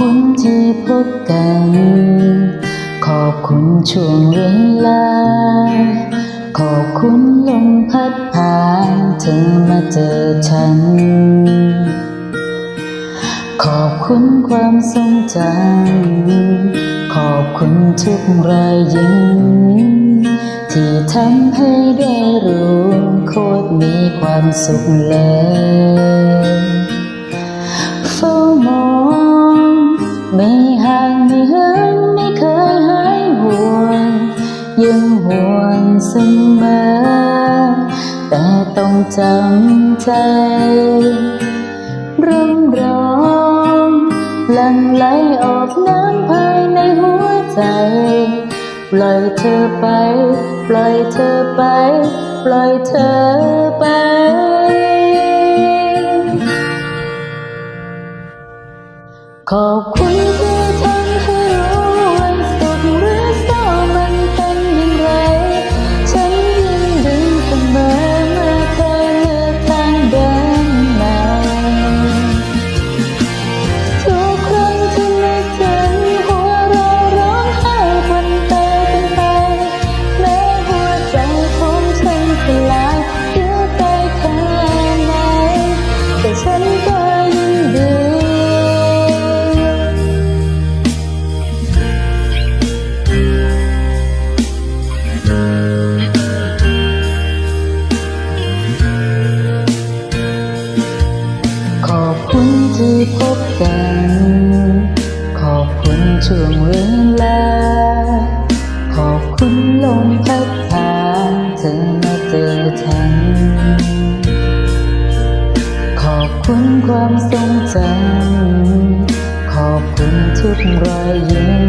ขอบคุณที่พบกัน ขอบคุณช่วงเวลา ขอบคุณลมพัดผ่านถึงมาเจอฉัน ขอบคุณความทรงจำขอบคุณทุกรอยยิ้มที่ทำให้ได้รู้โคตรมีความสุขเลย วงเสมอ แต่ต้องจำใจร่มร้องลังไหลออกน้ำภายในหัวใจ ปล่อยเธอไป ปล่อยเธอไป ปล่อยเธอ อบคุณช่วงเวลา ขอบคุณลมพัดผ่านเธอมาเจอฉัน ขอบคุณความทรงจำ ขอบคุณทุกรอยยิ้ม